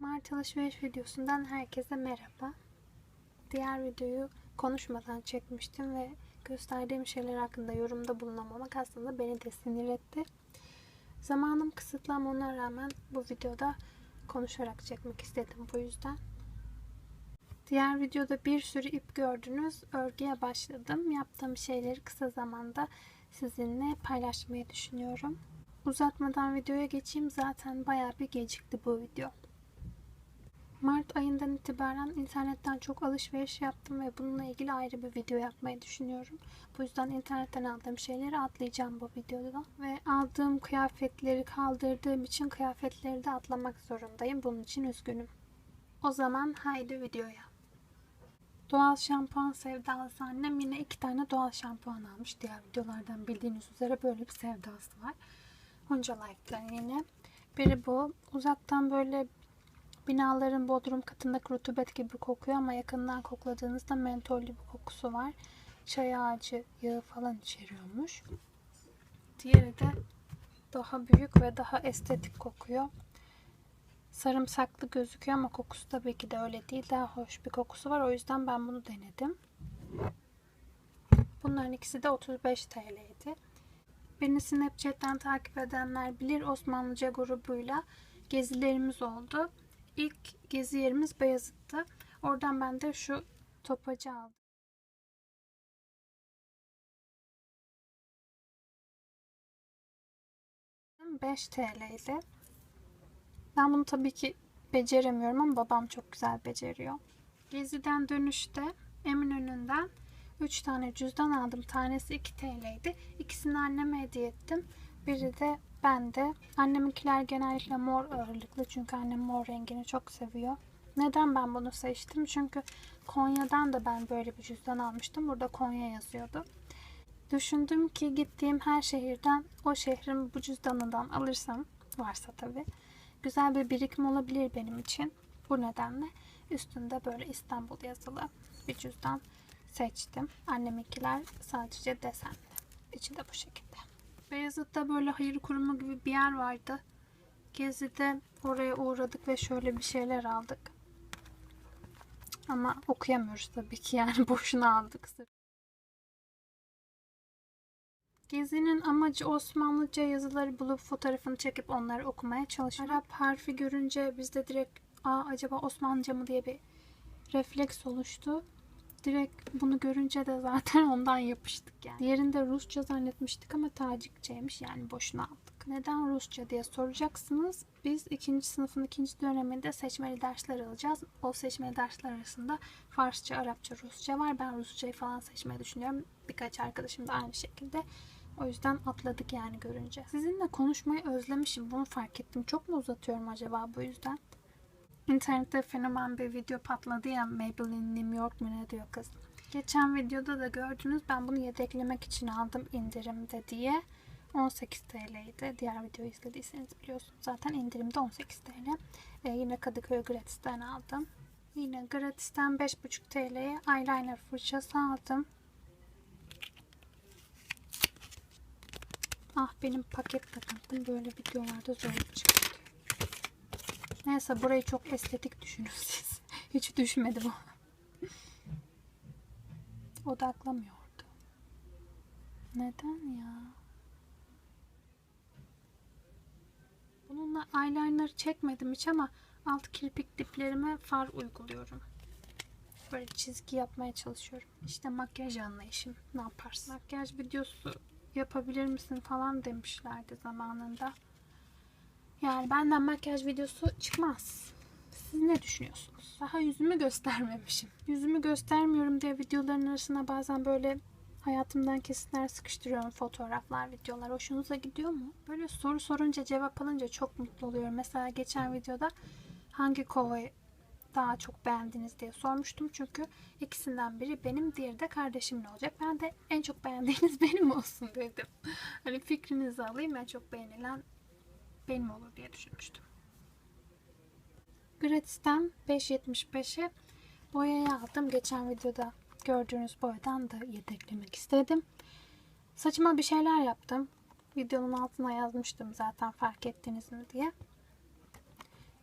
Mart alışveriş videosundan herkese merhaba. Diğer videoyu konuşmadan çekmiştim ve gösterdiğim şeyler hakkında yorumda bulunamamak aslında beni de sinir etti. Zamanım kısıtlı ama ona rağmen bu videoda konuşarak çekmek istedim bu yüzden. Diğer videoda bir sürü ip gördünüz. Örgüye başladım. Yaptığım şeyleri kısa zamanda sizinle paylaşmayı düşünüyorum. Uzatmadan videoya geçeyim. Zaten bayağı bir gecikti bu video. Mart ayından itibaren internetten çok alışveriş yaptım ve bununla ilgili ayrı bir video yapmayı düşünüyorum. Bu yüzden internetten aldığım şeyleri atlayacağım bu videoda. Ve aldığım kıyafetleri kaldırdığım için kıyafetleri de atlamak zorundayım. Bunun için üzgünüm. O zaman haydi videoya. Doğal şampuan sevdalısı annem yine iki tane doğal şampuan almış. Diğer videolardan bildiğiniz üzere böyle bir sevdası var. Honca Life'den yine. Biri bu. Uzaktan böyle binaların bodrum katındaki rutubet gibi kokuyor ama yakından kokladığınızda mentollü bir kokusu var. Çay ağacı yağı falan içeriyormuş. Diğeri de daha büyük ve daha estetik kokuyor. Sarımsaklı gözüküyor ama kokusu tabii ki de öyle değil. Daha hoş bir kokusu var. O yüzden ben bunu denedim. Bunların ikisi de 35 TL'ydi. Beni Snapchat'ten takip edenler bilir Osmanlıca grubuyla gezilerimiz oldu. İlk gezi yerimiz Beyazıt'tı. Oradan ben de şu topacı aldım. Beş TL'ydi. Ben bunu tabii ki beceremiyorum ama babam çok güzel beceriyor. Geziden dönüşte Eminönü'nden 3 tane cüzdan aldım. Tanesi 2 TL'ydi. İkisini anneme hediye ettim. Biri de ben de. Anneminkiler genellikle mor ağırlıklı çünkü annem mor rengini çok seviyor. Neden ben bunu seçtim? Çünkü Konya'dan da ben böyle bir cüzdan almıştım. Burada Konya yazıyordu. Düşündüm ki gittiğim her şehirden o şehrin bu cüzdanından alırsam varsa tabii güzel bir birikim olabilir benim için. Bu nedenle üstünde böyle İstanbul yazılı bir cüzdan seçtim. Anneminkiler sadece desenli. İçi de bu şekilde. Beyazıt'ta böyle hayır kurumu gibi bir yer vardı. Gezi'de oraya uğradık ve şöyle bir şeyler aldık. Ama okuyamıyoruz tabii ki yani boşuna aldık. Gezinin amacı Osmanlıca yazıları bulup fotoğrafını çekip onları okumaya çalışmak. Arap harfi görünce bizde direkt Aa, acaba Osmanlıca mı diye bir refleks oluştu. Direkt bunu görünce de zaten ondan yapıştık yani. Diğerinde Rusça zannetmiştik ama Tacikçeymiş yani boşuna aldık. Neden Rusça diye soracaksınız. Biz ikinci sınıfın ikinci döneminde seçmeli dersler alacağız. O seçmeli dersler arasında Farsça, Arapça, Rusça var. Ben Rusçayı falan seçmeyi düşünüyorum. Birkaç arkadaşım da aynı şekilde. O yüzden atladık yani görünce. Sizinle konuşmayı özlemişim. Bunu fark ettim. Çok mu uzatıyorum acaba bu yüzden? İnternette fenomen bir video patladı ya Maybelline New York mu ne diyor kız. Geçen videoda da gördünüz ben bunu yedeklemek için aldım indirimde diye. 18 TL'ydi. Diğer videoyu izlediyseniz biliyorsunuz. Zaten indirimde 18 TL. Ee, yine Kadıköy Gratis'ten aldım. Yine Gratis'ten 5,5 TL'ye eyeliner fırçası aldım. Ah benim paket takıntım böyle videolarda zorluk çıkartıyor. Neyse burayı çok estetik düşünün siz. Hiç düşmedi bu. Odaklamıyordu. Neden ya? Bununla eyeliner çekmedim hiç ama alt kirpik diplerime far uyguluyorum. Böyle çizgi yapmaya çalışıyorum. İşte makyaj anlayışım. Ne yaparsın? Makyaj videosu yapabilir misin falan demişlerdi zamanında. Yani benden makyaj videosu çıkmaz. Siz ne düşünüyorsunuz? Daha yüzümü göstermemişim. Yüzümü göstermiyorum diye videoların arasına bazen böyle hayatımdan kesitler sıkıştırıyorum. Fotoğraflar, videolar. Hoşunuza gidiyor mu? Böyle soru sorunca cevap alınca çok mutlu oluyorum. Mesela geçen videoda hangi kovayı daha çok beğendiniz diye sormuştum. Çünkü ikisinden biri benim, diğeri de kardeşimin olacak. Ben de en çok beğendiğiniz benim olsun dedim. Hani fikrinizi alayım en çok beğenilen benim olur diye düşünmüştüm. Gratis'ten 5.75'e boyayı aldım. Geçen videoda gördüğünüz boyadan da yedeklemek istedim. Saçıma bir şeyler yaptım. Videonun altına yazmıştım zaten fark ettiniz mi diye.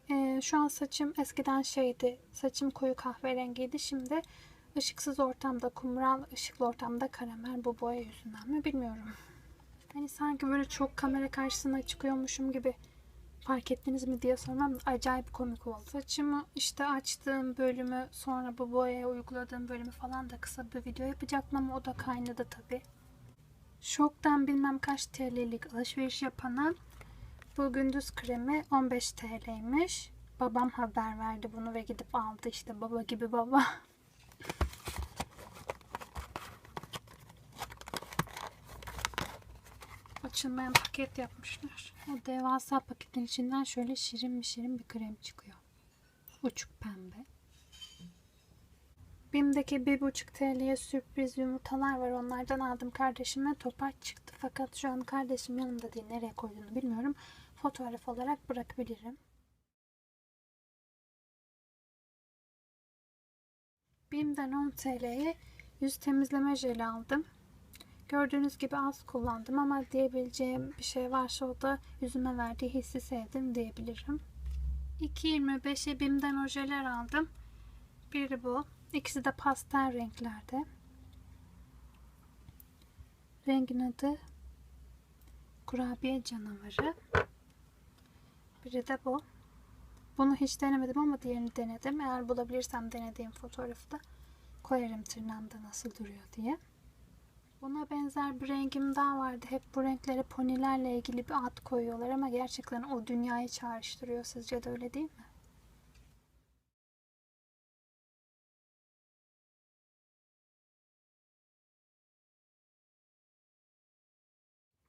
Ee, şu an saçım eskiden şeydi. Saçım koyu kahverengiydi. Şimdi ışıksız ortamda kumral, ışıklı ortamda karamel. Bu boya yüzünden mi bilmiyorum. Hani sanki böyle çok kamera karşısına çıkıyormuşum gibi fark ettiniz mi diye sormam acayip komik oldu. Saçımı işte açtığım bölümü sonra bu boyaya uyguladığım bölümü falan da kısa bir video yapacaktım ama o da kaynadı tabi. Şoktan bilmem kaç TL'lik alışveriş yapana bu gündüz kremi 15 TL'ymiş. Babam haber verdi bunu ve gidip aldı işte baba gibi baba. Açılmayan paket yapmışlar. O devasa paketin içinden şöyle şirin bir şirin bir krem çıkıyor. Uçuk pembe. Bim'deki bir buçuk TL'ye sürpriz yumurtalar var. Onlardan aldım kardeşime. Topaç çıktı. Fakat şu an kardeşim yanımda değil. Nereye koyduğunu bilmiyorum. Fotoğraf olarak bırakabilirim. Bim'den 10 TL'ye yüz temizleme jeli aldım. Gördüğünüz gibi az kullandım ama diyebileceğim bir şey varsa o da yüzüme verdiği hissi sevdim diyebilirim. 2.25'e Bim'den ojeler aldım. Biri bu. İkisi de pastel renklerde. Rengin adı kurabiye canavarı. Biri de bu. Bunu hiç denemedim ama diğerini denedim. Eğer bulabilirsem denediğim fotoğrafı da koyarım tırnağımda nasıl duruyor diye. Buna benzer bir rengim daha vardı. Hep bu renklere ponilerle ilgili bir ad koyuyorlar ama gerçekten o dünyayı çağrıştırıyor. Sizce de öyle değil mi?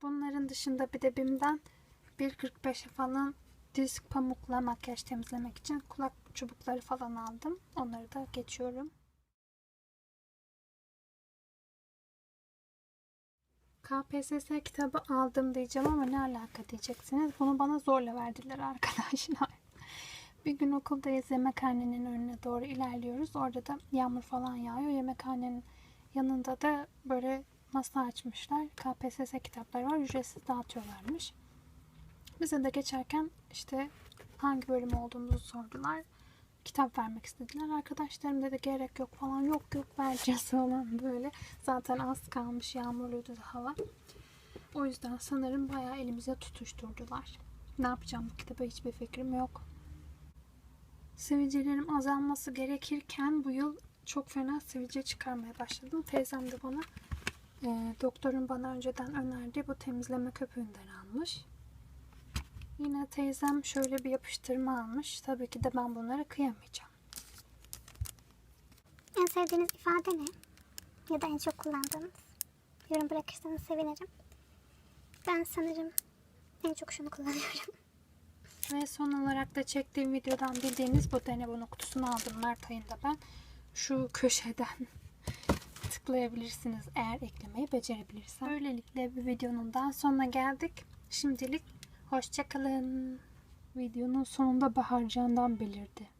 Bunların dışında bir de BİM'den 1.45'e falan disk pamukla makyaj temizlemek için kulak çubukları falan aldım. Onları da geçiyorum. KPSS kitabı aldım diyeceğim ama ne alaka diyeceksiniz. Bunu bana zorla verdiler arkadaşlar. Bir gün okuldayız yemekhanenin önüne doğru ilerliyoruz. Orada da yağmur falan yağıyor. Yemekhanenin yanında da böyle masa açmışlar. KPSS kitapları var. Ücretsiz dağıtıyorlarmış. Bize de geçerken işte hangi bölüm olduğumuzu sordular. Kitap vermek istediler. Arkadaşlarım dedi gerek yok falan. Yok yok vereceğiz falan böyle. Zaten az kalmış yağmurluydu hava. O yüzden sanırım bayağı elimize tutuşturdular. Ne yapacağım bu kitaba hiçbir fikrim yok. Sivilcelerim azalması gerekirken bu yıl çok fena sivilce çıkarmaya başladım. Teyzem de bana e, doktorun bana önceden önerdiği bu temizleme köpüğünden almış. Yine teyzem şöyle bir yapıştırma almış. Tabii ki de ben bunlara kıyamayacağım. En sevdiğiniz ifade ne? Ya da en çok kullandığınız? Yorum bırakırsanız sevinirim. Ben sanırım en çok şunu kullanıyorum. Ve son olarak da çektiğim videodan bildiğiniz bu denebonu kutusunu aldım Mart ayında ben. Şu köşeden tıklayabilirsiniz eğer eklemeyi becerebilirsem. Böylelikle bir videonun daha sonuna geldik. Şimdilik hoşçakalın. Videonun sonunda Bahar Can'dan belirdi.